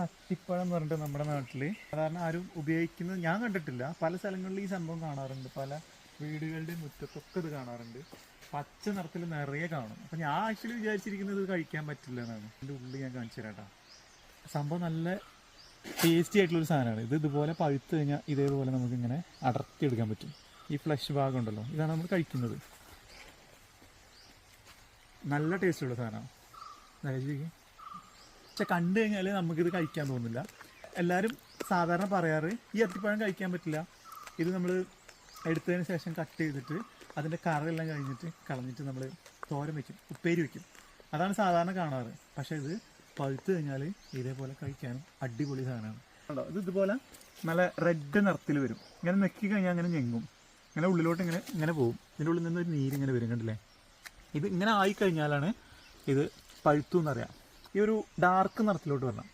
അത്തിപ്പഴം എന്ന് പറഞ്ഞിട്ട് നമ്മുടെ നാട്ടിൽ സാധാരണ ആരും ഉപയോഗിക്കുന്നത് ഞാൻ കണ്ടിട്ടില്ല. പല സ്ഥലങ്ങളിൽ ഈ സംഭവം കാണാറുണ്ട്. പല വീടുകളുടെ മുറ്റത്തൊക്കെ ഇത് കാണാറുണ്ട്. പച്ച നിറത്തിൽ നിറയെ കാണും. അപ്പം ഞാൻ ആക്ച്വലി വിചാരിച്ചിരിക്കുന്നത് ഇത് കഴിക്കാൻ പറ്റില്ല എന്നാണ്. എന്റെ ഉള്ളിൽ ഞാൻ കാണിച്ചു തരാട്ടാ സംഭവം നല്ല ടേസ്റ്റി ആയിട്ടുള്ളൊരു സാധനമാണ്. ഇത് ഇതുപോലെ പഴുത്ത് കഴിഞ്ഞാൽ ഇതേപോലെ നമുക്കിങ്ങനെ അടർത്തിയെടുക്കാൻ പറ്റും. ഈ ഫ്ലഷ് ഭാഗം ഉണ്ടല്ലോ ഇതാണ് നമ്മൾ കഴിക്കുന്നത്. നല്ല ടേസ്റ്റുള്ള സാധനമാണ്. കഴിച്ചിരിക്കും പക്ഷെ കണ്ടു കഴിഞ്ഞാൽ നമുക്കിത് കഴിക്കാൻ തോന്നില്ല. എല്ലാവരും സാധാരണ പറയാറ് ഈ അത്തിപ്പഴം കഴിക്കാൻ പറ്റില്ല. ഇത് നമ്മൾ എടുത്തതിന് ശേഷം കട്ട് ചെയ്തിട്ട് അതിന്റെ കറയെല്ലാം കഴിഞ്ഞിട്ട് കളഞ്ഞിട്ട് നമ്മൾ തോരൻ വെക്കും ഉപ്പേരി വെക്കും. അതാണ് സാധാരണ കാണാറ്. പക്ഷേ ഇത് പഴുത്ത് കഴിഞ്ഞാൽ ഇതേപോലെ കഴിക്കാനും അടിപൊളി സാധനമാണ്. കണ്ടോ? ഇത് ഇതുപോലെ നല്ല റെഡ് നിറത്തിൽ വരും. ഇങ്ങനെ നെക്കി കഴിഞ്ഞാൽ അങ്ങനെ ഞെങ്ങും. ഇങ്ങനെ ഉള്ളിലോട്ട് ഇങ്ങനെ ഇങ്ങനെ പോകും ഇതിന്റെ ഉള്ളിൽ നിന്ന് ഒരു നീരിങ്ങനെ വരും കണ്ടില്ലേ? ഇത് ഇങ്ങനെ ആയിക്കഴിഞ്ഞാലാണ് ഇത് പഴുത്തു എന്നറിയാം. ഈ ഒരു ഡാർക്ക് നിറത്തിലോട്ട് വരണം.